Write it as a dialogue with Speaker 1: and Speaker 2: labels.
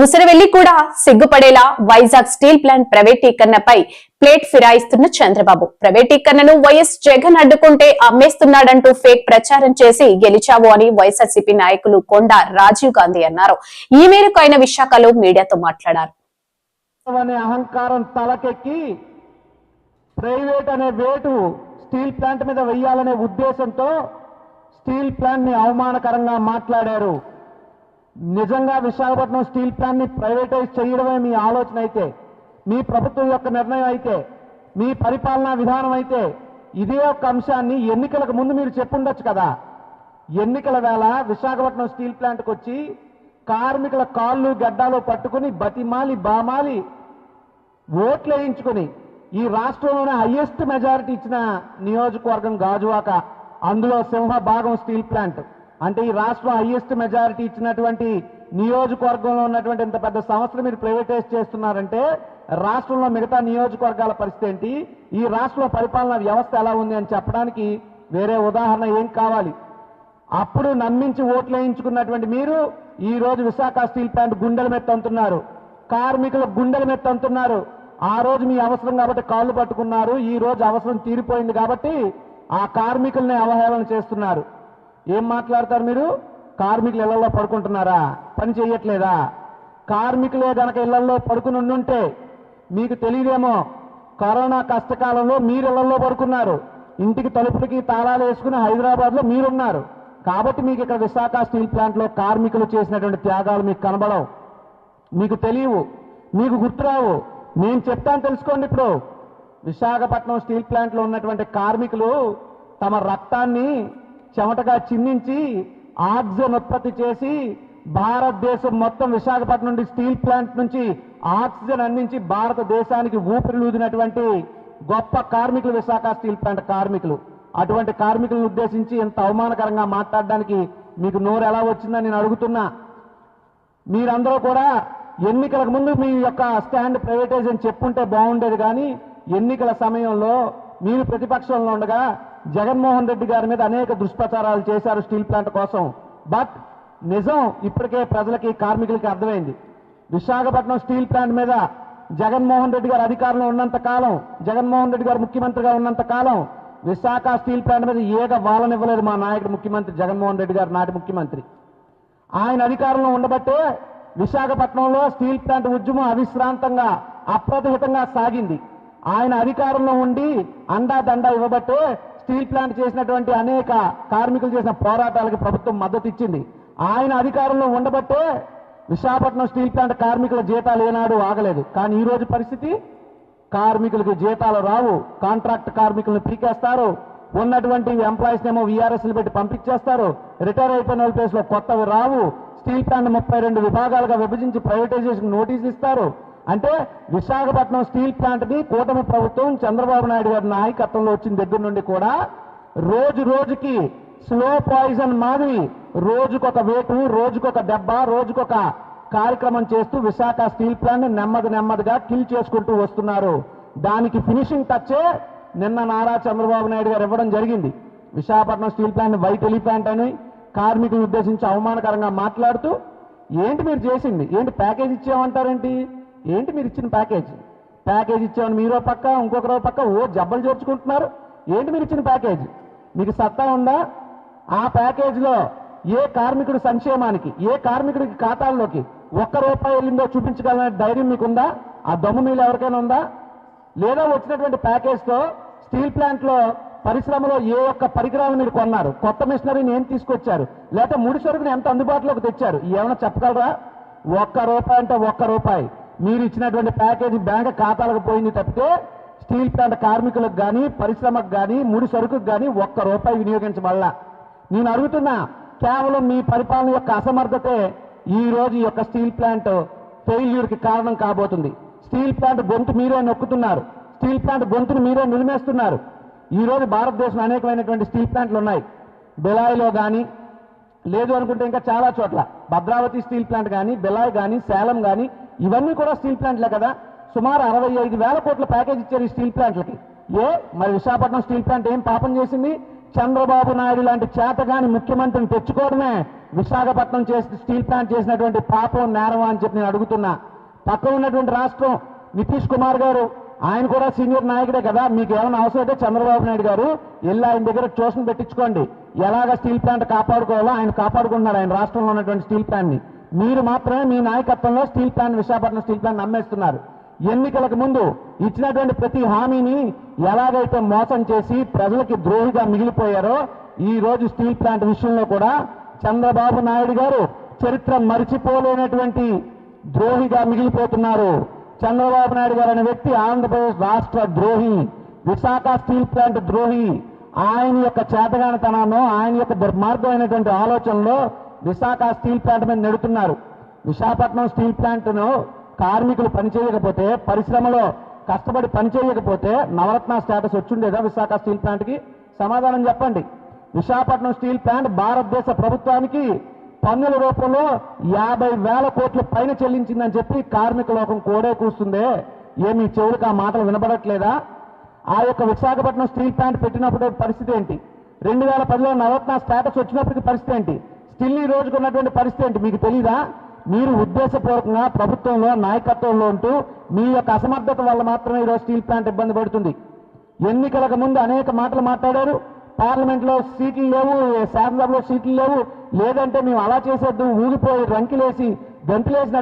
Speaker 1: ఊసరవెల్లి కూడా సిగ్గుపడేలా Vizag steel plant ప్రైవేటీకరణపై ప్లేట్ ఫిరాయిస్తున్న చంద్రబాబు. ప్రైవేటీకరణను వైఎస్ జగన్ అడ్డుకుంటే అమ్మేస్తున్నాడంటూ ఫేక్ ప్రచారం చేసి గెలిచావు అని వైఎస్ఆర్సీపీ నాయకులు కొండ రాజీవ్ గాంధీ అన్నారు. ఈ మేరకు ఆయన విశాఖలో మీడియాతో మాట్లాడారు.
Speaker 2: అహంకారం తలకెక్కి ప్రైవేట్ అనే వేటు స్టీల్ ప్లాంట్ మీద వెయ్యాలనే ఉద్దేశంతో స్టీల్ ప్లాంట్ని అవమానకరంగా మాట్లాడారు. నిజంగా విశాఖపట్నం స్టీల్ ప్లాంట్ని ప్రైవేటైజ్ చేయడమే మీ ఆలోచన అయితే మీ ప్రభుత్వం యొక్క నిర్ణయం అయితే మీ పరిపాలనా విధానం అయితే ఇదే ఒక అంశాన్ని ఎన్నికలకు ముందు మీరు చెప్పుండొచ్చు కదా. ఎన్నికల వేళ విశాఖపట్నం స్టీల్ ప్లాంట్కి వచ్చి కార్మికుల కాళ్ళు గడ్డాలు పట్టుకుని బతిమాలి బామాలి ఓట్లు వేయించుకుని ఈ రాష్ట్రంలోనే హయ్యెస్ట్ మెజారిటీ ఇచ్చిన నియోజకవర్గం గాజువాక అందులో సింహ భాగం స్టీల్ ప్లాంట్. అంటే ఈ రాష్ట్రం హయ్యెస్ట్ మెజారిటీ ఇచ్చినటువంటి నియోజకవర్గంలో ఉన్నటువంటి ఇంత పెద్ద సంస్థలు మీరు ప్రైవేటైజ్ చేస్తున్నారంటే రాష్ట్రంలో మిగతా నియోజకవర్గాల పరిస్థితి ఏంటి? ఈ రాష్ట్రంలో పరిపాలన వ్యవస్థ ఎలా ఉంది అని చెప్పడానికి వేరే ఉదాహరణ ఏం కావాలి? అప్పుడు నమ్మించి ఓట్లు వేయించుకున్నటువంటి మీరు ఈ రోజు విశాఖ స్టీల్ ప్లాంట్ గుండెల మెత్త తంతున్నారు. కార్మికుల గుండెల మెత్త తంతున్నారు. ఆ రోజు మీ అవసరం కాబట్టి కాళ్ళు పట్టుకున్నారు. ఈ రోజు అవసరం తీరిపోయింది కాబట్టి ఆ కార్మికుల్ని అవహేళన చేస్తున్నారు. ఏం మాట్లాడతారు మీరు? కార్మికులు ఇళ్ళలో పడుకుంటున్నారా? పని చేయట్లేదా కార్మికులే గనక ఇళ్ళలో పడుకుని ఉండుంటే మీకు తెలియదేమో కరోనా కష్టకాలంలో మీరు ఇళ్ళలో పడుకున్నారు. ఇంటికి తలుపులకి తాళాలు వేసుకుని హైదరాబాద్లో మీరున్నారు. కాబట్టి మీకు ఇక్కడ విశాఖ స్టీల్ ప్లాంట్లో కార్మికులు చేసినటువంటి త్యాగాలు మీకు కనబడవు. మీకు తెలియవు. మీకు గుర్తురావు. నేను చెప్తాను తెలుసుకోండి ఇప్పుడు. విశాఖపట్నం స్టీల్ ప్లాంట్లో ఉన్నటువంటి కార్మికులు తమ రక్తాన్ని చెమటగా చిందించి ఆక్సిజన్ ఉత్పత్తి చేసి భారతదేశం మొత్తం విశాఖపట్నం నుండి స్టీల్ ప్లాంట్ నుంచి ఆక్సిజన్ అందించి భారతదేశానికి ఊపిరిలూదినటువంటి గొప్ప కార్మికులు విశాఖ స్టీల్ ప్లాంట్ కార్మికులు. అటువంటి కార్మికులను ఉద్దేశించి ఇంత అవమానకరంగా మాట్లాడడానికి మీకు నోరు ఎలా వచ్చిందని నేను అడుగుతున్నా. మీరందరూ కూడా ఎన్నికలకు ముందు మీ యొక్క స్టాండ్ ప్రైవేటైజేషన్ చెప్పుంటే బాగుండేది కానీ ఎన్నికల సమయంలో మీరు ప్రతిపక్షంలో ఉండగా జగన్మోహన్ రెడ్డి గారి మీద అనేక దుష్ప్రచారాలు చేశారు స్టీల్ ప్లాంట్ కోసం. బట్ నిజం ఇప్పటికే ప్రజలకి కార్మికులకి అర్థమైంది. విశాఖపట్నం స్టీల్ ప్లాంట్ మీద జగన్మోహన్ రెడ్డి గారు అధికారంలో ఉన్నంత కాలం జగన్మోహన్ రెడ్డి గారు ముఖ్యమంత్రిగా ఉన్నంత కాలం విశాఖ స్టీల్ ప్లాంట్ మీద ఏక వాళ్ళనివ్వలేదు మా నాయకుడు ముఖ్యమంత్రి జగన్మోహన్ రెడ్డి గారు నాటి ముఖ్యమంత్రి. ఆయన అధికారంలో ఉండబట్టే విశాఖపట్నంలో స్టీల్ ప్లాంట్ ఉద్యమం అవిశ్రాంతంగా అప్రతిహితంగా సాగింది. ఆయన అధికారంలో ఉండి అండా దండా ఇవ్వబట్టే స్టీల్ ప్లాంట్ చేసినటువంటి అనేక కార్మికులు చేసిన పోరాటాలకు ప్రభుత్వం మద్దతు ఇచ్చింది. ఆయన అధికారంలో ఉండబట్టే విశాఖపట్నం స్టీల్ ప్లాంట్ కార్మికుల జీతాలు ఏనాడు ఆగలేదు. కానీ ఈ రోజు పరిస్థితి కార్మికులకు జీతాలు రావు. కాంట్రాక్ట్ కార్మికులను పీకేస్తారు. ఉన్నటువంటి ఎంప్లాయీస్ ఏమో విఆర్ఎస్లు పెట్టి పంపించేస్తారు. రిటైర్ అయిపోయిన వాళ్ళ ప్లేస్లో కొత్తవి రావు. స్టీల్ ప్లాంట్ ముప్పై రెండు విభాగాలుగా విభజించి ప్రైవేటైజేషన్ నోటీస్ ఇస్తారు. అంటే విశాఖపట్నం స్టీల్ ప్లాంట్ని కూటమి ప్రభుత్వం చంద్రబాబు నాయుడు గారి నాయకత్వంలో వచ్చిన దగ్గర నుండి కూడా రోజు రోజుకి స్లో పాయిజన్ మాదిరి రోజుకొక వేటు రోజుకొక దెబ్బ రోజుకొక కార్యక్రమం చేస్తూ విశాఖ స్టీల్ ప్లాంట్ నెమ్మది నెమ్మదిగా కిల్ చేసుకుంటూ వస్తున్నారు. దానికి ఫినిషింగ్ టచ్చే నిన్న నారా చంద్రబాబు నాయుడు గారు ఇవ్వడం జరిగింది. Visakhapatnam steel plant white elephant అని కార్మికులు ఉద్దేశించి అవమానకరంగా మాట్లాడుతూ ఏంటి మీరు చేసింది? ఏంటి ప్యాకేజ్ ఇచ్చామంటారేంటి ఏంటి మీరు ఇచ్చిన ప్యాకేజ్? ప్యాకేజ్ ఇచ్చామని మీరో పక్క ఇంకొకరో పక్క ఓ జబ్బలు చేర్చుకుంటున్నారు ఏంటి మీరు ఇచ్చిన ప్యాకేజ్? మీకు సత్తా ఉందా? ఆ ప్యాకేజ్లో ఏ కార్మికుడి సంక్షేమానికి ఏ కార్మికుడికి ఖాతాల్లోకి ఒక్క రూపాయి వెళ్ళిందో చూపించగలనే ధైర్యం మీకుందా? ఆ దమ్ము మీలో ఎవరికైనా ఉందా? లేదా వచ్చినటువంటి ప్యాకేజ్తో స్టీల్ ప్లాంట్లో పరిశ్రమలో ఏ ఒక్క పరికరాలు మీరు కొన్నారు? కొత్త మిషనరీని ఏం తీసుకొచ్చారు? లేకపోతే ముడి సరుకుని ఎంత అందుబాటులోకి తెచ్చారు? ఏమైనా చెప్పగలరా? ఒక్క రూపాయి అంటే ఒక్క రూపాయి. మీరు ఇచ్చినటువంటి ప్యాకేజీ బ్యాంక్ ఖాతాలకు పోయింది తప్పితే స్టీల్ ప్లాంట్ కార్మికులకు కానీ పరిశ్రమకు కానీ ముడి సరుకుకు కానీ ఒక్క రూపాయి వినియోగించబడలా. నేను అడుగుతున్నా కేవలం మీ పరిపాలన యొక్క అసమర్థతే ఈ రోజు ఈ యొక్క స్టీల్ ప్లాంట్ ఫెయిల్యూర్కి కారణం కాబోతుంది. స్టీల్ ప్లాంట్ గొంతు మీరే నొక్కుతున్నారు. స్టీల్ ప్లాంట్ గొంతును మీరే నిలిమేస్తున్నారు. ఈ రోజు భారతదేశంలో అనేకమైనటువంటి స్టీల్ ప్లాంట్లు ఉన్నాయి. బెలాయిలో కానీ లేదు అనుకుంటే ఇంకా చాలా చోట్ల. భద్రావతి స్టీల్ ప్లాంట్ కానీ బెలాయ్ కానీ సేలం కానీ ఇవన్నీ కూడా స్టీల్ ప్లాంట్లే కదా. సుమారు అరవై ఐదు వేల కోట్ల ప్యాకేజ్ ఇచ్చారు ఈ స్టీల్ ప్లాంట్లకి. ఏ? మరి విశాఖపట్నం స్టీల్ ప్లాంట్ ఏం పాపం చేసింది? చంద్రబాబు నాయుడు లాంటి చేతగాని ముఖ్యమంత్రిని తెచ్చుకోవడమే విశాఖపట్నం చేసి స్టీల్ ప్లాంట్ చేసినటువంటి పాపం నేరం అని చెప్పి నేను అడుగుతున్నా. పక్కన ఉన్నటువంటి రాష్ట్రం నితీష్ కుమార్ గారు ఆయన కూడా సీనియర్ నాయకుడే కదా. మీకు ఏమైనా అవసరం అయితే చంద్రబాబు నాయుడు గారు వెళ్ళి ఆయన దగ్గర ట్యూషన్ పెట్టించుకోండి. ఎలాగ స్టీల్ ప్లాంట్ కాపాడుకోవాలో ఆయన కాపాడుకుంటున్నారు ఆయన రాష్ట్రంలో ఉన్నటువంటి స్టీల్ ప్లాంట్ని. మీరు మాత్రమే మీ నాయకత్వంలో steel plant Visakhapatnam steel plant నమ్మేస్తున్నారు. ఎన్నికలకు ముందు ఇచ్చినటువంటి ప్రతి హామీని ఎలాగైతే మోసం చేసి ప్రజలకి ద్రోహిగా మిగిలిపోయారో ఈ రోజు స్టీల్ ప్లాంట్ విషయంలో కూడా చంద్రబాబు నాయుడు గారు చరిత్ర మరిచిపోలేనటువంటి ద్రోహిగా మిగిలిపోతున్నారు. చంద్రబాబు నాయుడు గారు అనే వ్యక్తి ఆంధ్రప్రదేశ్ రాష్ట్ర ద్రోహి విశాఖ స్టీల్ ప్లాంట్ ద్రోహి. ఆయన యొక్క చేతగానితనాన్ని ఆయన యొక్క దుర్మార్గమైనటువంటి ఆలోచనలో విశాఖ స్టీల్ ప్లాంట్ మీద నెడుతున్నారు విశాఖపట్నం స్టీల్ ప్లాంట్ను కార్మికులు పనిచేయకపోతే పరిశ్రమలో కష్టపడి పనిచేయకపోతే నవరత్న స్టేటస్ వచ్చిండేదా విశాఖ స్టీల్ ప్లాంట్కి? సమాధానం చెప్పండి. విశాఖపట్నం స్టీల్ ప్లాంట్ భారతదేశ ప్రభుత్వానికి పన్నుల రూపంలో యాభై వేల కోట్ల పైన చెల్లించిందని చెప్పి కార్మిక లోకం కోడే కూస్తుందే. ఏమి చెవులకు ఆ మాటలు వినబడట్లేదా? ఆ యొక్క విశాఖపట్నం స్టీల్ ప్లాంట్ పెట్టినప్పుడు పరిస్థితి ఏంటి? రెండు వేల పదిలో నవరత్న స్టేటస్ వచ్చినప్పటికీ పరిస్థితి ఏంటి? స్టిల్ ఈ రోజుకు ఉన్నటువంటి పరిస్థితి ఏంటి? మీకు తెలీదా? మీరు ఉద్దేశపూర్వకంగా ప్రభుత్వంలో నాయకత్వంలో ఉంటూ మీ యొక్క అసమర్థత వల్ల మాత్రమే ఈరోజు స్టీల్ ప్లాంట్ ఇబ్బంది పడుతుంది. ఎన్నికలకు ముందు అనేక మాటలు మాట్లాడారు. పార్లమెంట్లో సీట్లు లేవు శాసనసభలో సీట్లు లేవు. లేదంటే మేము అలా చేసేద్దు ఊగిపోయి రంకిలేసి గంతులేసినటువంటి